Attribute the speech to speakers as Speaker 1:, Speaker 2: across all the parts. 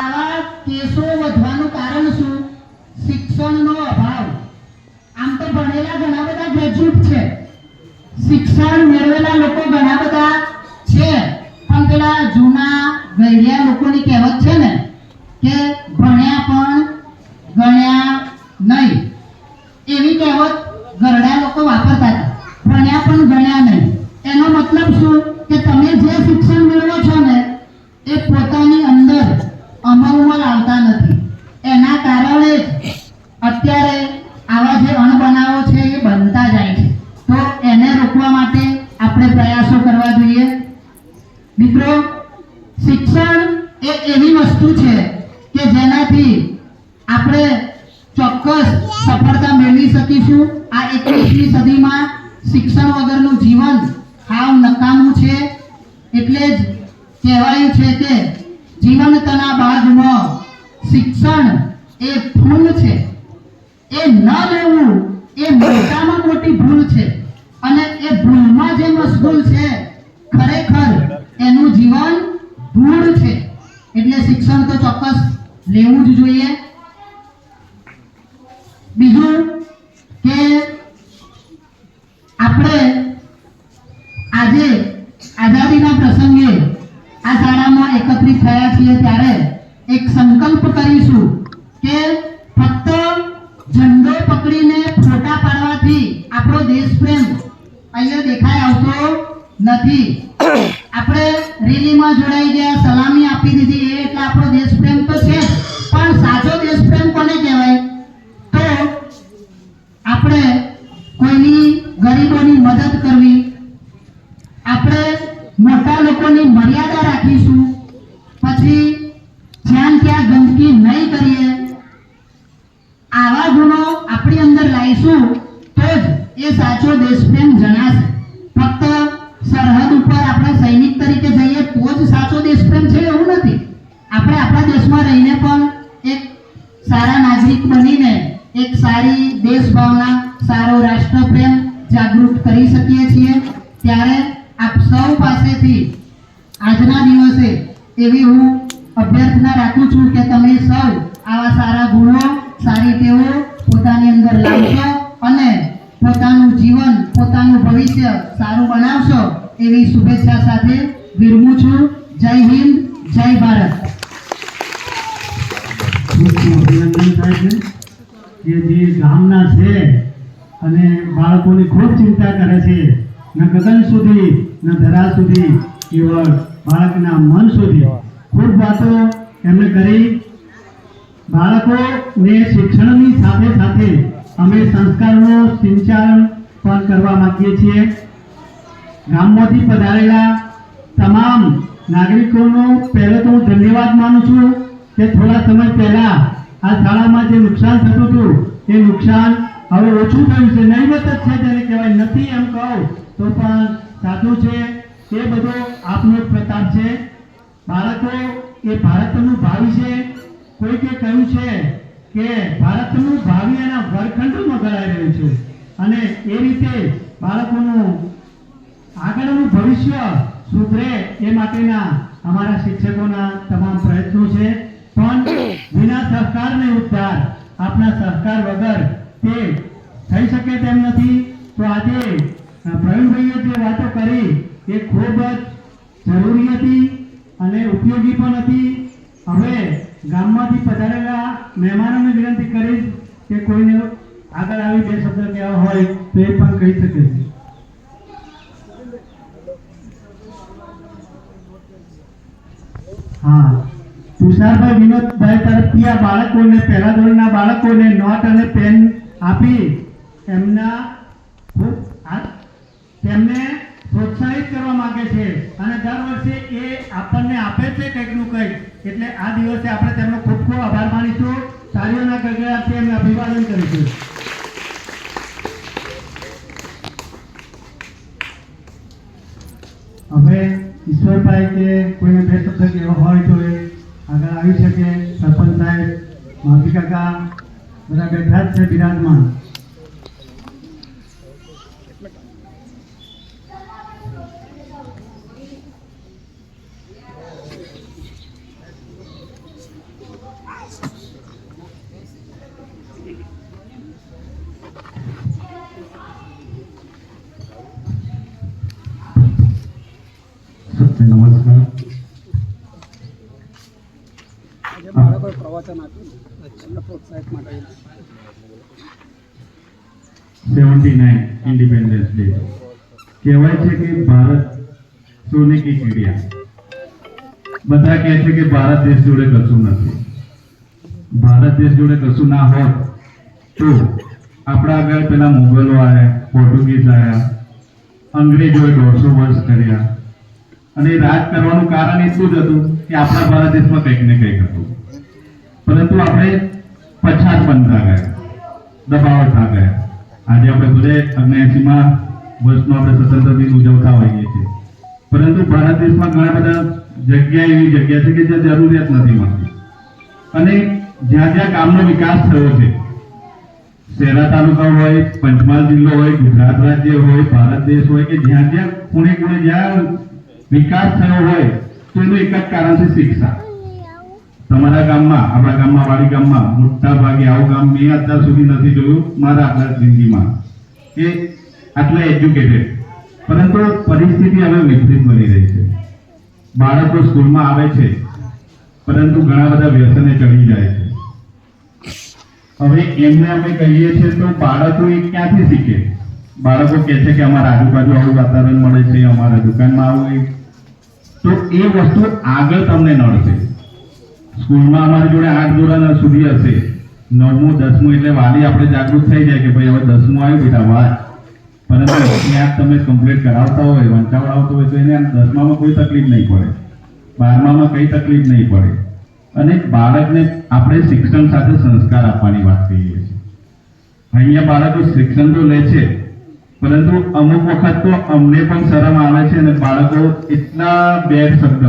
Speaker 1: આવા કેસો વધવાનું કારણ શું? શિક્ષણનો અભાવ. આમ તો ભણેલા ઘણા બધા ગ્રેજ્યુએટ છે. શિક્ષણ મેળવેલા લોકો ઘણા બધા છે. પણ પેલા જૂના ગયડિયા લોકોની કહેવત છે કહેવાયું છે કે જીવનતના બાગમાં શિક્ષણ એ ફૂલ છે. એ ન લેવું એ મોટામાં મોટી ભૂલ છે. અને એ ભૂલમાં જે મશગુલ છે, ખરેખર એનું જીવન ધૂળ છે. એટલે શિક્ષણ તો ચોક્કસ લેવું જ જોઈએ. ત્યારે એક સંકલ્પ કરીશું કે ફક્ત ઝંડો પકડીને ફોટા પાડવાથી આપણો દેશ અહીંયા દેખાય આવતો નથી. આપણે રેલીમાં જોડાઈ ગયા, સલામી આપી દીધી એ એટલે આપણો દેશ તો છે પણ સાચો દેશ પ્રેમ કોને કહેવાય? તો આપણે કોઈની ગરીબોની મદદ કરવી, આપણે મોટા લોકોની મર્યાદા રાખીશું દેશમાં રહીને પણ એક સારા નાગરિક બનીને એક સારી દેશભાવના, સારો રાષ્ટ્રપ્રેમ જાગૃત કરી શકીએ છીએ. ત્યારે આપ સૌ પાસેથી આજના દિવસે એવી હું અભ્યર્થના રાખું છું કે તમે સૌ આવા સારા ગુણો, સારી ટેવો પોતાની અંદર લાવશો અને પોતાનું જીવન, પોતાનું ભવિષ્ય સારું બનાવશો એવી શુભેચ્છા સાથે વિરમું છું. જય હિન્દ, જય ભારત.
Speaker 2: ખૂબ અભિનંદન થાય છે કે જે ગામના છે અને બાળકોની ખૂબ ચિંતા કરે છે, ન ગગન સુધી, ન ધરા સુધી, કેવળ બાળકના મન સુધી. ખૂબ વાતો એમણે કરી. બાળકોને શિક્ષણની સાથે સાથે અમે સંસ્કારનું સિંચન પણ કરવા માગીએ છીએ. ગામમાંથી પધારેલા તમામ નાગરિકોનો પહેલો તો હું ધન્યવાદ માનું છું. કે થોડા સમય પહેલા આ શાળામાં જે નુકસાન થતું હતું, એ નુકસાન હવે ઓછું થયું છે. નહીવત જ છે તેને કહેવાય. નથી એમ કહું તો પણ સાચું છે, એ બધો આપનો જ પ્રતાપ છે. બાળકો, એ ભારતનું ભાવિ છે. કોઈકે કહ્યું છે કે ભારતનું ભાવિ એના વર્ગખંડમાં ગણાઈ રહ્યું છે. અને એ રીતે બાળકોનું આગળનું ભવિષ્ય સુધરે એ માટેના અમારા શિક્ષકોના તમામ પ્રયત્નો છે. પણ વિના સહકાર ને ઉદ્ધાર, આપના સહકાર વગર તે થઈ શકે તેમ નથી. તો આજે પ્રવીણભાઈએ જે વાતો કરી, એ ખૂબ જ જરૂરી હતી અને ઉપયોગી પણ હતી. હવે ગામમાંથી પધારેલા મહેમાનોને વિનંતી કરીશ કે કોઈને આગળ આવી બે શબ્દ કહેવા હોય તો એ પણ કહી શકે છે. હા. તુષારભાઈ વિનોદભાઈ તરફથી આ બાળકોને પહેલા ધોરણના બાળકોને નોટ અને પેન આપી એમના તેમને પ્રોત્સાહિત કરવા માંગે છે. અને દર વર્ષે એ આપણને આપે છે કંઈકનું કંઈક. એટલે આ દિવસે આપણે તેમનો ખૂબ ખૂબ આભાર માનીશું. તાળીઓના ગગડાથી એમને અભિવાદન કરીશું. હવે ઈશ્વરભાઈ કે કોઈને બે શબ્દ કહેવા હોય તો એ આગળ આવી શકે સરપંચ સાહેબ માફી કાકા બધા બેઠા જ છે બિરાજમાન.
Speaker 3: જે
Speaker 4: કે બધા કહે છે કે ભારત દેશ જોડે કશું નથી. ભારત દેશ જોડે કશું ના હોત તો આપણા આગળ પેલા મુગલો આવ્યા પોર્ટુગીઝ આવ્યા અંગ્રેજોએ દોઢસો વર્ષ કર્યા. અને રાજ કરવાનું કારણ એ શું જ હતું કે આપણા ભારત દેશમાં કંઈક ને કંઈક હતું. પરંતુ આપણે પછાત બનતા ગયા દબાવતા ગયા. આજે આપણે ભલે અગ્નેસીમાં વર્ષમાં આપણે સ્વતંત્ર દિન ઉજવતા હોઈએ છીએ. પરંતુ ભારત દેશમાં ઘણા બધા જગ્યા એવી જગ્યા છે કે જ્યાં જરૂરિયાત નથી મળતી. અને જ્યાં જ્યાં ગામનો વિકાસ થયો છે, શહેરા તાલુકા હોય, પંચમહાલ જિલ્લો હોય, ગુજરાત રાજ્ય હોય, ભારત દેશ હોય કે જ્યાં જ્યાં ખૂણે ખૂણે જ્યાં વિકાસ થયો હોય તો એનું એક જ કારણ છે શિક્ષા. તમારા ગામમાં, આપણા ગામમાં, વાડી ગામમાં મોટા ભાગે આવું ગામ મેં અત્યાર સુધી નથી જોયું, મારા આપણા જિંદગીમાં. કે આટલા એજ્યુકેટેડ પરંતુ પરિસ્થિતિ હવે વિપરીત બની રહી છે. બાળકો સ્કૂલમાં આવે છે, પરંતુ ઘણા બધા વ્યસને ચડી જાય છે. હવે એમને અમે કહીએ છીએ તો બાળકો એ ક્યાંથી શીખે? બાળકો કહે છે કે અમારા આજુબાજુ આવું વાતાવરણ મળે છે, અમારા દુકાનમાં આવું તો એ વસ્તુ આગળ તમને નડશે. સ્કૂલમાં અમારી જોડે આઠ ધોરણ સુધી હશે. નવમું, દસમું એટલે વાલી આપણે જાગૃત થઈ જાય કે ભાઈ હવે દસમું આવ્યું બેટા વાત પરંતુ ત્યાં તમે કમ્પ્લીટ કરાવતા હોય વંચાવડાવતા હોય તો એને દસમામાં કોઈ તકલીફ નહીં પડે. બારમામાં કંઈ તકલીફ નહીં પડે. અને બાળકને આપણે શિક્ષણ સાથે સંસ્કાર આપવાની વાત કરીએ છીએ. અહીંયા બાળકો શિક્ષણ તો લે છે પરંતુ અમુક વખત તો અમને પણ શરમ આવે છે અને બાળકો એટલા બેડ શબ્દ,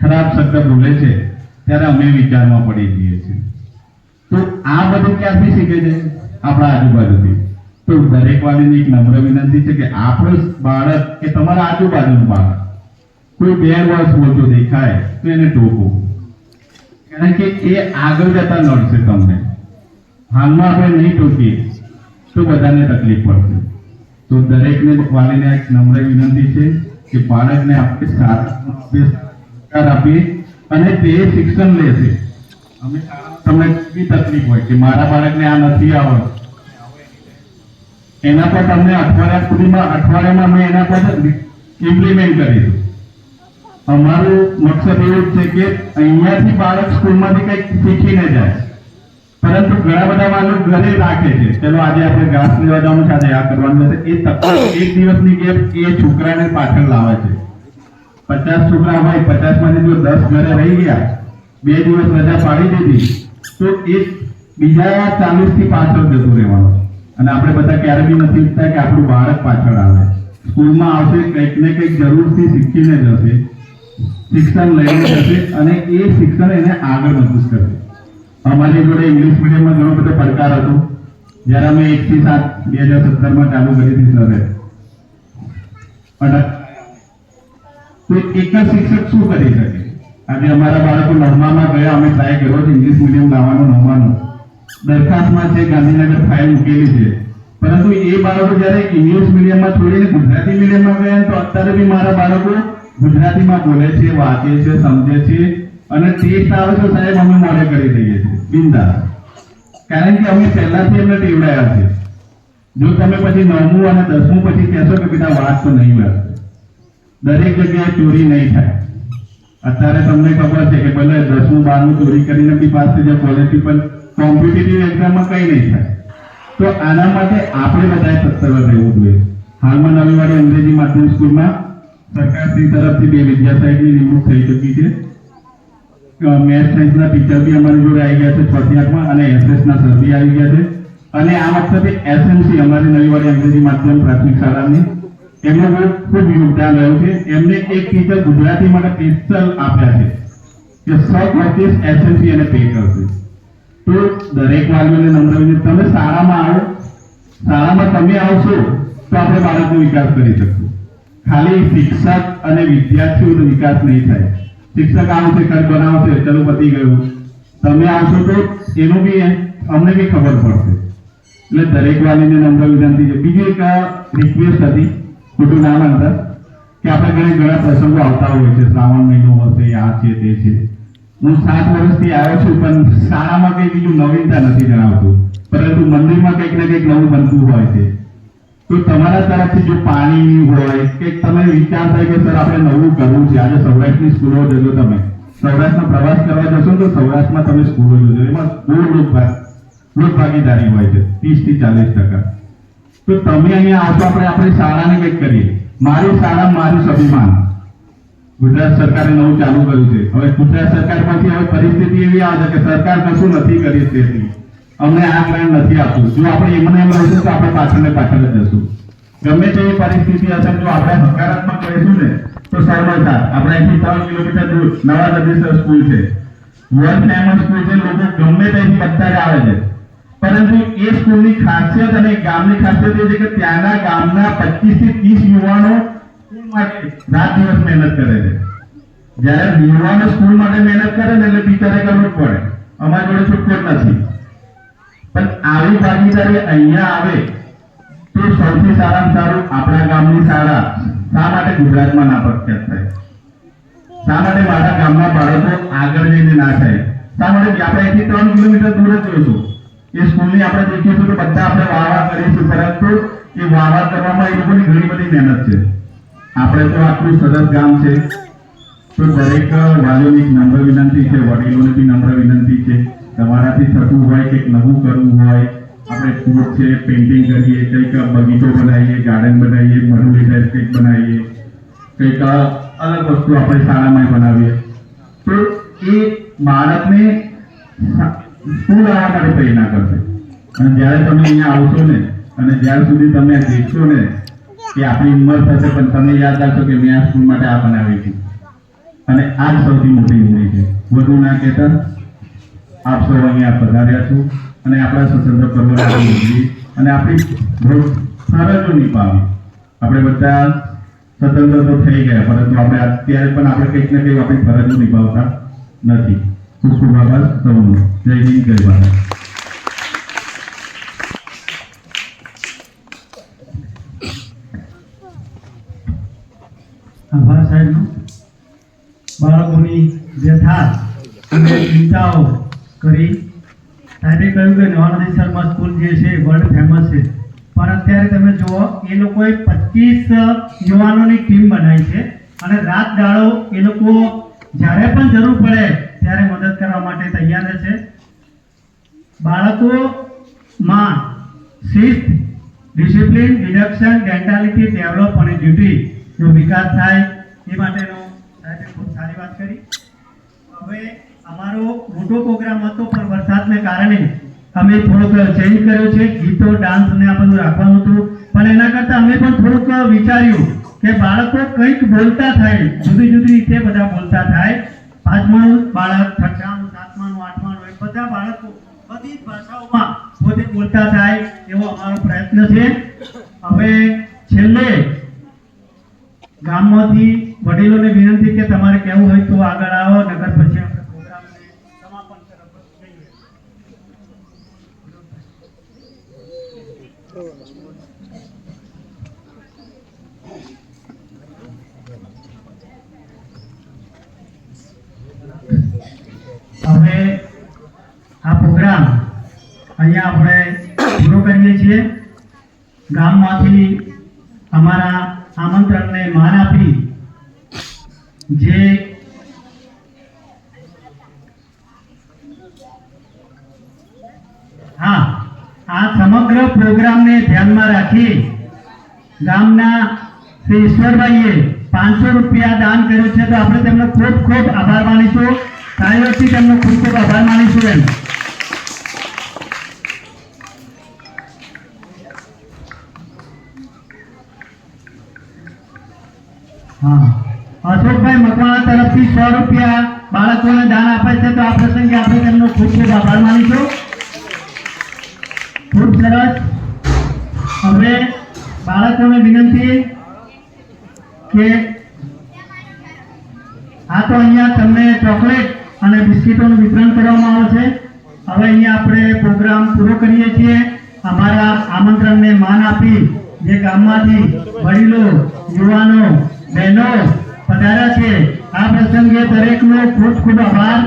Speaker 4: ખરાબ શબ્દ બોલે છે, ત્યારે અમે વિચારમાં પડી જઈએ છીએ. તો આ બધું ક્યાંથી શીખે છે? આપણા આજુબાજુથી. તો દરેક વાલીને એક નમ્ર વિનંતી છે કે આપણું બાળક, કે તમારા આજુબાજુનું બાળક, કોઈ બે વર્ષ બોલતો દેખાય તો એને ટોકો. કારણ કે એ આગળ જતા નડશે તમને. હાલમાં આપણે નહીં ટોકીએ. તો બધાને તકલીફ પડશે? તો દરેકને વાલીને એક નમ્ર વિનંતી છે કે બાળકને આપણે સારા આપીએ અને તે શિક્ષણ લેશે અમે તમને કેવી તકલીફ હોય કે મારા બાળકને આ નથી આવડતું. એના પર તમને અઠવાડિયા સુધીમાં, અઠવાડિયામાં અમે એના પર ઇમ્પ્લિમેન્ટ કરીશું. અમારું મકસદ એવું છે કે અહીંયાથી બાળક સ્કૂલમાંથી કંઈક શીખીને જાય. પરંતુ ઘણા બધા માણસો ઘરે રાખે છે. ચલો, આજે આપણે ઘાસ લેવા જવાનું છે. આજે આ કરવાનું છે એ તક એક દિવસની ગેપ એ છોકરાને પાછળ લાવે છે. પચાસ છોકરા હોય પચાસમાંથી જો દસ ઘરે રહી ગયા, બે દિવસ રજા પાડી દીધી, તો એ બીજા ચાલીસથી પાછળ જતું રહેવાનું. અને આપણે બધા ક્યારે બી નથી ઈચ્છતા કે આપણું બાળક પાછળ આવે. સ્કૂલમાં આવશે, કંઈક ને કંઈક જરૂરથી શીખીને જશે, શિક્ષણ લઈને જશે અને એ શિક્ષણ એને આગળ મજબૂત કરશે. અમારી જોડે ઇંગ્લિશ મીડિયમમાં ઘણો બધો પડકાર હતો. જ્યારે અમે એક થી સાત બે હજાર સત્તરમાં ચાલુ કરી હતી સરે એક જ શિક્ષક શું કરી શકે? આજે અમારા બાળકો નવમામાં ગયા, અમે ટ્રાય કર્યો છે ઇંગ્લિશ મીડિયમ લાવવાનું, નવમાનું. દરખાસ્તમાં છે, ગાંધીનગર ફાઇલ મૂકેલી છે. પરંતુ એ બાળકો જ્યારે ઇંગ્લિશ મીડિયમમાં છોડીને ગુજરાતી મીડિયમમાં ગયા તો અત્યારે બી મારા બાળકો ગુજરાતીમાં બોલે છે, વાંચે છે, સમજે છે. અને ટેસ્ટ આવે તો સાહેબ, અમે મોડે કરી દઈએ છીએ. બિંદા કારણ કે અમે પહેલાથી અમને ટેવડાયા છે. જો તમે પછી નવમું અને દસમું પછી કહેશો કે બેટા વાત તો નહીં વાત દરેક જગ્યાએ ચોરી નહીં થાય. અત્યારે તમને ખબર છે કે ભલે દસમું, બારમું ચોરી કરીને બી પાસ થઈ જાય કોલેજથી પણ કોમ્પિટિટિવ એક્ઝામમાં કંઈ નહીં થાય. તો આના માટે આપણે બધાએ સત્તર રહેવું જોઈએ. હાલમાં નવીવાડી અંગ્રેજી માધ્યમ સ્કૂલમાં સરકારશ્રી તરફથી બે વિદ્યા સાહેબની નિમણૂક થઈ ચૂકી છે. મેથ્સ સાયન્સના ટીચર બી અમારી જોડે આવી ગયા છે છઠ્ઠી આઠમાં અને એસએસના સર બી આવી ગયા છે. અને આ વખતે એસએમસી, અમારી નવીવાડી અંગ્રેજી માધ્યમ પ્રાથમિક શાળાની, એમનું ખૂબ યોગદાન રહ્યું છે. એમને એક ટીચર ગુજરાતી માટે સ્પેશિયલ આપ્યા છે કે સો પચીસ એસએમસી એને પે કરશે. તો દરેક વાલીઓને નમ્ર તમે શાળામાં આવો. શાળામાં તમે આવશો તો આપણે બાળકનો વિકાસ કરી શકશું. ખાલી શિક્ષક અને વિદ્યાર્થીઓનો વિકાસ નહીં થાય. શિક્ષક આવશે કદ બનાવશે, ચલો પતી ગયું. તમે આવશો તો એનું બી અમને બી ખબર પડશે. એટલે દરેક વાલીને નમ્ર વિનંતી છે. બીજી એક રિક્વેસ્ટ હતી, ખોટું ના અંતર કે આપણે ઘણા ઘણા પ્રસંગો આવતા હોય છે. શ્રાવણ મહિનો હશે, આ છે, તે છે. હું સાત વર્ષથી આવ્યો છું, પણ શાળામાં કંઈ બીજું નવીનતા નથી જણાવતું. પરંતુ મંદિરમાં કંઈક ને કંઈક નવું બનતું હોય છે. તો તમારા તરફથી જો પાણી હોય કે તમે વિચાર થાય કે સર આપણે નવું કરવું છે, આજે સૌરાષ્ટ્રની સ્કૂલો જજો તમે. સૌરાષ્ટ્રમાં પ્રવાસ કરવા જશો તો સૌરાષ્ટ્રમાં તમે સ્કૂલો જોજો. એમાં બહુ લોકભાગ લોક ભાગીદારી હોય છે ત્રીસથી ચાલીસ ટકા. તો તમે અહીંયા આવશો, આપણે આપણી શાળાને કંઈક કરીએ. મારી શાળા, મારું સ્વાભિમાન. ગુજરાત સરકારે નવું ચાલુ કર્યું છે. હવે ગુજરાત સરકાર પરથી હવે પરિસ્થિતિ એવી આવે છે કે સરકાર કશું નથી કરી દેતી અમને આ જ્ઞાન નથી આપતું. જો આપણે એમને એમ રહીશું તો આપણે પાછળ ને પાછળ જ જશું. ગમે તેવી પરિસ્થિતિ હશે જો આપણે હકારાત્મક રહીશું ને, તો સર્વસા આપણે અહીંથી ત્રણ કિલોમીટર દૂર નવા નદીસર સ્કૂલ છે. વર્લ્ડ ફેમસ સ્કૂલ છે, લોકો ગમે ત્યાંથી જ આવે છે. પરંતુ એ સ્કૂલની ખાસિયત અને ગામની ખાસિયત એ છે કે ત્યાંના ગામના 25 થી 30 યુવાનો સ્કૂલ માટે રાત દિવસ મહેનત કરે છે. જ્યારે યુવાનો સ્કૂલ માટે મહેનત કરે ને એટલે ટીચરે કરવું જ પડે. અમારી જોડે છૂટકો નથી. પણ આવી ભાગીદારી અહીંયા આવે તો સૌથી સારામાં સારું આપણા ગામની શાળા. શા માટે ગુજરાતમાં ના પ્રખ્યાત થાય? શા માટે મારા ગામના બાળકો આગળ જઈને ના થાય? શા માટે આપણે અહીંથી ત્રણ કિલોમીટર દૂર જ જોઈશું? એ સ્કૂલની આપણે દેખીશું તો બધા આપણે વાવા કરીશું, પરંતુ એ વાવા કરવામાં એ લોકોની ઘણી બધી મહેનત છે. આપણે તો આટલું સરસ ગામ છે. તો દરેક વાલીઓની નમ્ર વિનંતી છે, વડીલોને નમ્ર વિનંતી છે. તમારાથી થતું હોય કંઈક નવું કરવું હોય, આપણે ફૂડ છે પેઇન્ટિંગ કરીએ, કંઈક બગીચો બનાવીએ ગાર્ડન બનાવીએ મરુડી કંઈક બનાવીએ, કંઈક અલગ વસ્તુ આપણે શાળામાં બનાવીએ. તો એ બાળકને સ્કૂલ આવવા માટે પ્રેરણા કરશે. અને જ્યારે તમે અહીંયા આવશો ને, અને જ્યાર સુધી તમે દેખશો ને કે આપણી ઉંમર થશે, પણ તમે યાદ રાખશો કે મેં આ સ્કૂલ માટે આ બનાવી હતી. અને આ જ સૌથી મોટી ઉંમરી છે. વધુ ના કહેતા આપ સૌ અહીંયા પધાર્યા છો અને આપણા સ્વતંત્ર પર્વની અને આપણી બહુ ફરજો આપણે બધા સ્વતંત્ર તો થઈ ગયા, પરંતુ આપણે અત્યારે પણ આપણે કંઈક ને કંઈક આપણી ફરજો નિભાવતા નથી. ખૂબ ખૂબ આભાર સૌનો. જય હિન્દ, જય ભારત.
Speaker 2: આભાર સાહેબનો. બાળકોની વ્યથા ચિંતાઓ કરી. સાહેબે કહ્યું કે નવા નદી શર્મા સ્કૂલ જે છે વર્લ્ડ ફેમસ છે. પણ અત્યારે તમે જુઓ, એ લોકોએ પચીસ યુવાનોની ટીમ બનાવી છે અને રાત દાડો એ લોકો જ્યારે પણ જરૂર પડે ત્યારે મદદ કરવા માટે તૈયાર છે. બાળકોમાં શિસ્ત ડિસિપ્લિન ડિડક્શન ડેન્ટાલિટી ડેવલપ અને ડ્યુટીનો વિકાસ થાય એ માટેનો સાહેબે ખૂબ સારી વાત કરી. હવે અમારો મોટો પ્રોગ્રામ હતો, પણ વરસાદને કારણે અમે થોડોક ચેન્જ કર્યો છે. ગીતો ડાન્સ ને આ બધું રાખવાનું હતું. પણ એના કરતાં અમે પણ થોડુંક વિચાર્યું કે બાળકો કંઈક બોલતા થાય, જુદી જુદી રીતે બધા બોલતા થાય. પાંચમાનું બાળક છઠ્ઠાનું સાતમાનું આઠમાનું એ બધા બાળકો બધી જ ભાષાઓમાં પોતે બોલતા થાય એવો અમારો પ્રયત્ન છે. હવે છેલ્લે ગામમાંથી વડીલોને વિનંતી કે તમારે કેવું હોય તો આગળ આવો નગર પછી આપણે પ્રોગ્રામને સમાપન તરફ જઈએ હવે આ પ્રોગ્રામ અહીંયા આપણે પૂરો કરીએ છીએ. ગામમાંથી અમારા આમંત્રણને માન આપી જે હા આ સમગ્ર પ્રોગ્રામને ધ્યાનમાં રાખી ગામના શ્રી ઈશ્વરભાઈએ પાંચસો રૂપિયા દાન કર્યું છે. તો આપણે તેમનો ખૂબ ખૂબ આભાર માનીશું. તાળીઓથી તેમનો ખૂબ ખૂબ આભાર માનીશું એમ. હા. અશોકભાઈ મકવાણા તરફથી સો રૂપિયા બાળકોને દાન આપે છે. તો આ પ્રસંગે આપણે તેમનો ખૂબ ખૂબ આભાર માનીશું. સરસ હવે બાળકોને વિનંતી કે આ તો અહીંયા તમને ચોકલેટ અને બિસ્કિટોનું વિતરણ કરવામાં આવે હવે અહીંયા આપણે પ્રોગ્રામ પૂરો કરીએ છીએ. અમારા આમંત્રણને માન આપી જે ગામમાંથી વડીલો, યુવાનો, બહેનો પધાર્યા છે. આ પ્રસંગે દરેકનો ખૂબ ખૂબ આભાર.